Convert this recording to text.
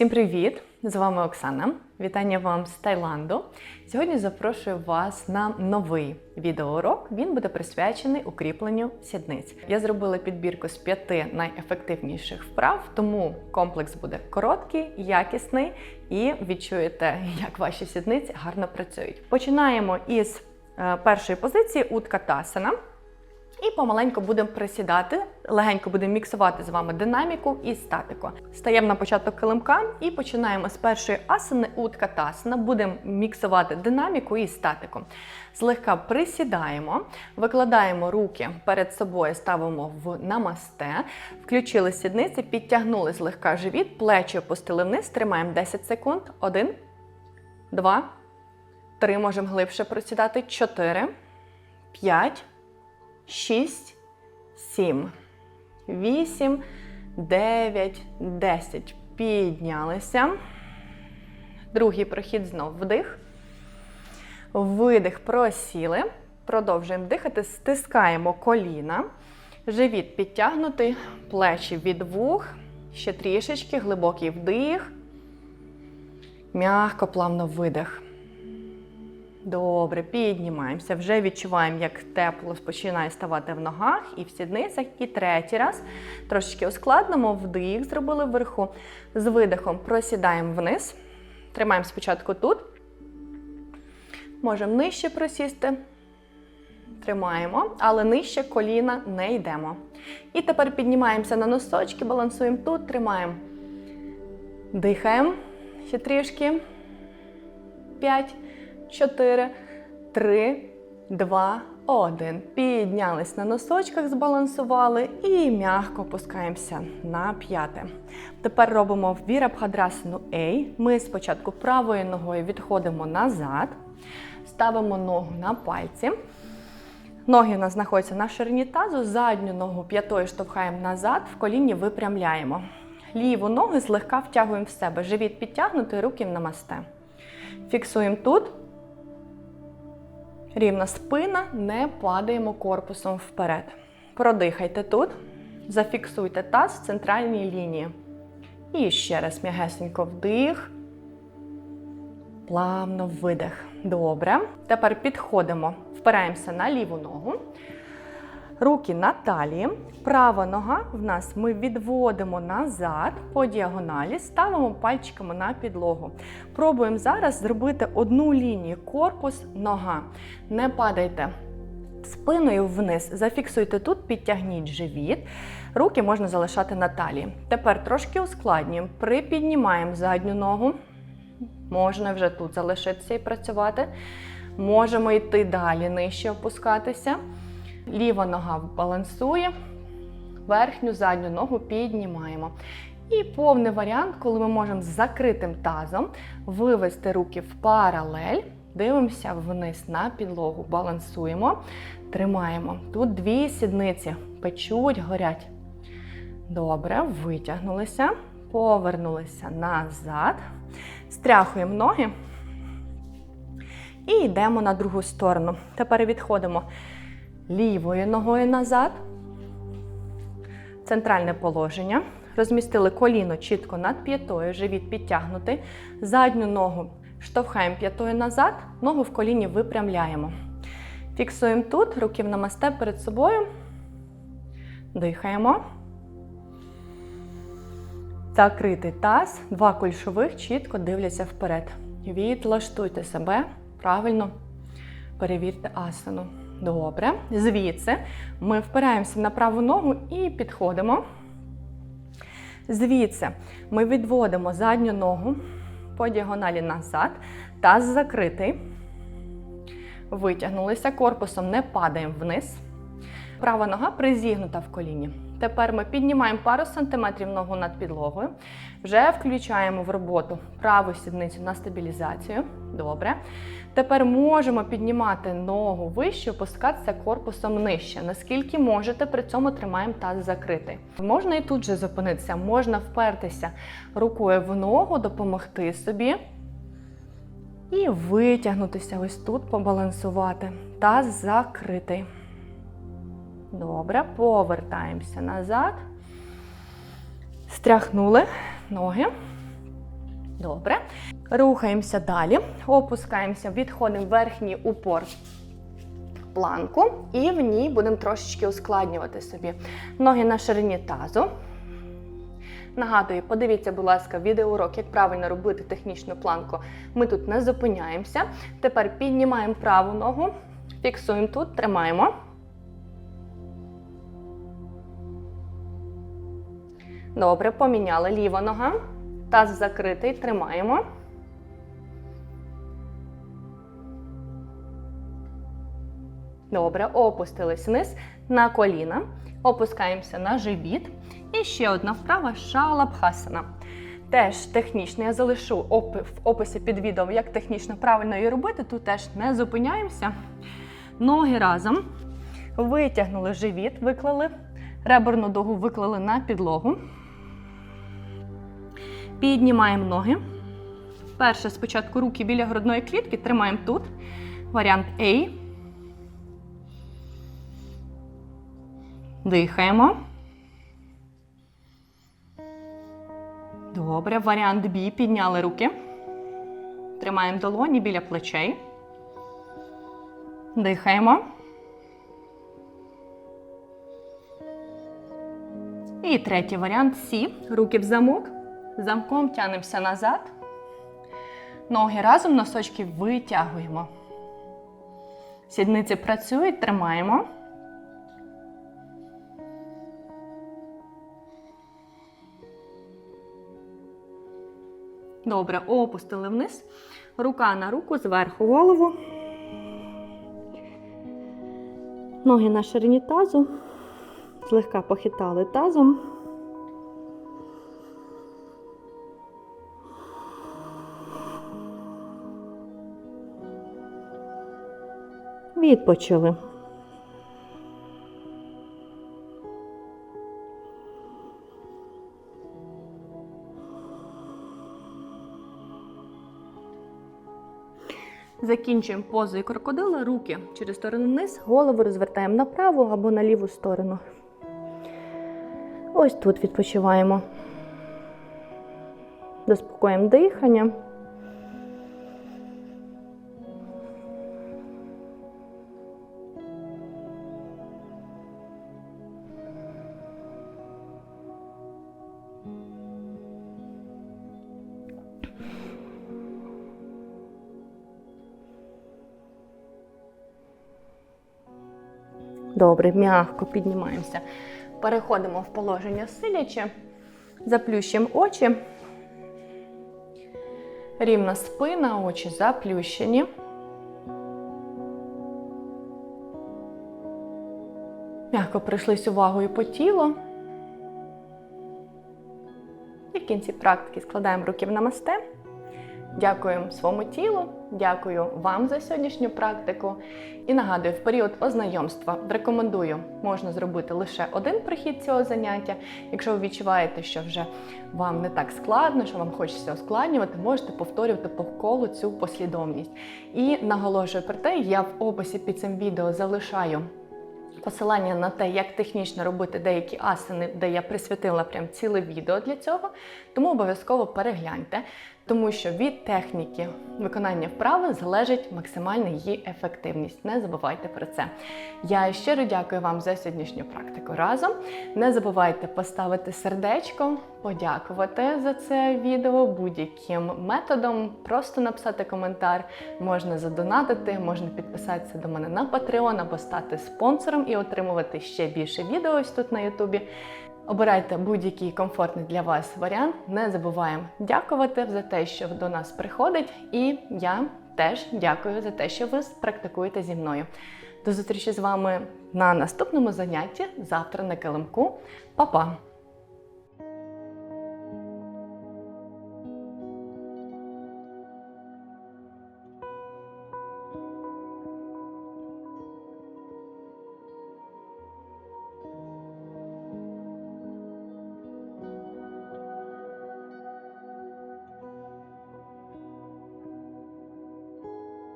Всім привіт! З вами Оксана. Вітання вам з Таїланду. Сьогодні запрошую вас на новий відеоурок. Він буде присвячений укріпленню сідниць. Я зробила підбірку з п'яти найефективніших вправ, тому комплекс буде короткий, якісний і відчуєте, як ваші сідниці гарно працюють. Починаємо із е, першої позиції уткатасана. І помаленьку будемо присідати, легенько будемо міксувати з вами динаміку і статику. Стаємо на початок килимка і починаємо з першої асани уткатасана. Будемо міксувати динаміку і статику. Злегка присідаємо, викладаємо руки перед собою, ставимо в намасте, включили сідниці, підтягнули злегка живіт, плечі опустили вниз, тримаємо 10 секунд. Один, два, три. Можемо глибше присідати. Чотири, п'ять. 6, 7, 8, 9, 10. Піднялися. Другий прохід знов вдих. Видих, просіли. Продовжуємо дихати, стискаємо коліна. Живіт підтягнутий, плечі від вух. Ще трішечки, глибокий вдих. Мягко, плавно видих. Добре, піднімаємося. Вже відчуваємо, як тепло починає ставати в ногах і в сідницях. І третій раз. Трошечки ускладнимо, вдих, зробили вверху. З видихом просідаємо вниз. Тримаємо спочатку тут. Можемо нижче просісти. Тримаємо, але нижче коліна не йдемо. І тепер піднімаємося на носочки, балансуємо тут, тримаємо. Дихаємо. Ще трішки. П'ять. 4, 3, 2, 1. Піднялись на носочках, збалансували і м'яко опускаємося на п'яте. Тепер робимо вірабхадрасану A. Ми спочатку правою ногою відходимо назад, ставимо ногу на пальці. Ноги у нас знаходяться на ширині тазу, задню ногу п'ятою штовхаємо назад, в коліні випрямляємо. Ліву ногу злегка втягуємо в себе. Живіт підтягнутий, руки намасте. Фіксуємо тут. Рівна спина, не падаємо корпусом вперед. Продихайте тут, зафіксуйте таз в центральній лінії. І ще раз м'ягесенько вдих. Плавно видих. Добре. Тепер підходимо, впираємося на ліву ногу. Руки на талії. Права нога в нас ми відводимо назад по діагоналі, ставимо пальчиками на підлогу. Пробуємо зараз зробити одну лінію корпус, нога. Не падайте спиною вниз. Зафіксуйте тут, підтягніть живіт. Руки можна залишати на талії. Тепер трошки ускладнюємо. Припіднімаємо задню ногу. Можна вже тут залишитися і працювати. Можемо йти далі, нижче опускатися. Ліва нога балансує, верхню задню ногу піднімаємо. І повний варіант, коли ми можемо з закритим тазом вивести руки в паралель, дивимося вниз на підлогу, балансуємо, тримаємо. Тут дві сідниці печуть, горять. Добре, витягнулися, повернулися назад, стряхуємо ноги і йдемо на другу сторону. Тепер відходимо лівою ногою назад. Центральне положення. Розмістили коліно чітко над п'ятою, живіт підтягнутий. Задню ногу штовхаємо п'ятою назад, ногу в коліні випрямляємо. Фіксуємо тут, руки в намасте перед собою. Дихаємо. Закритий таз, два кульшових чітко дивляться вперед. Відлаштуйте себе правильно, перевірте асану. Добре. Звідси ми впираємося на праву ногу і підходимо. Звідси ми відводимо задню ногу по діагоналі назад, таз закритий. Витягнулися, корпусом не падаємо вниз. Права нога призігнута в коліні. Тепер ми піднімаємо пару сантиметрів ногу над підлогою. Вже включаємо в роботу праву сідницю на стабілізацію. Добре. Тепер можемо піднімати ногу вище, опускатися корпусом нижче. Наскільки можете, при цьому тримаємо таз закритий. Можна і тут же зупинитися, можна впертися рукою в ногу, допомогти собі. І витягнутися ось тут, побалансувати. Таз закритий. Добре, повертаємося назад. Стряхнули ноги. Добре. Рухаємося далі. Опускаємося, відходимо в верхній упор планку і в ній будемо трошечки ускладнювати собі. Ноги на ширині тазу. Нагадую, подивіться, будь ласка, відеоурок, як правильно робити технічну планку. Ми тут не зупиняємося. Тепер піднімаємо праву ногу, фіксуємо тут, тримаємо. Добре, поміняли ліва нога. Таз закритий, тримаємо. Добре, опустились вниз на коліна. Опускаємося на живіт. І ще одна вправа шалабхасана. Теж технічно, я залишу в описі під відео, як технічно правильно її робити. Тут теж не зупиняємося. Ноги разом. Витягнули живіт, виклали. Реберну дугу виклали на підлогу. Піднімаємо ноги. Перше спочатку руки біля грудної клітки, тримаємо тут. Варіант A. Дихаємо. Добре. Варіант B. Підняли руки. Тримаємо долоні біля плечей. Дихаємо. І третій варіант С. Руки в замок. Замком тянемося назад. Ноги разом, носочки витягуємо. Сідниці працюють, тримаємо. Добре, опустили вниз. Рука на руку, зверху голову. Ноги на ширині тазу. Злегка похитали тазом. Відпочили. Закінчуємо позою крокодила, руки через сторону вниз, голову розвертаємо на праву або на ліву сторону. Ось тут відпочиваємо. Заспокоїмо дихання. Добре, м'яко піднімаємося. Переходимо в положення сидячи, заплющимо очі. Рівна спина, очі заплющені. М'яко прийшлись увагою по тілу. І в кінці практики складаємо руки в намасте. Дякую своєму тілу, дякую вам за сьогоднішню практику. І нагадую, в період ознайомства рекомендую, можна зробити лише один прихід цього заняття. Якщо ви відчуваєте, що вже вам не так складно, що вам хочеться ускладнювати, можете повторювати по колу цю послідовність. І наголошую про те, я в описі під цим відео залишаю. Посилання на те, як технічно робити деякі асани, де я присвятила прям ціле відео для цього, тому обов'язково перегляньте, тому що від техніки виконання вправи залежить максимальна її ефективність. Не забувайте про це. Я щиро дякую вам за сьогоднішню практику разом. Не забувайте поставити сердечко, подякувати за це відео будь-яким методом, просто написати коментар, можна задонатити, можна підписатися до мене на Patreon або стати спонсором і отримувати ще більше відео ось тут на Ютубі. Обирайте будь-який комфортний для вас варіант. Не забуваємо дякувати за те, що до нас приходить, і я теж дякую за те, що ви практикуєте зі мною. До зустрічі з вами на наступному занятті завтра на килимку. Па-па!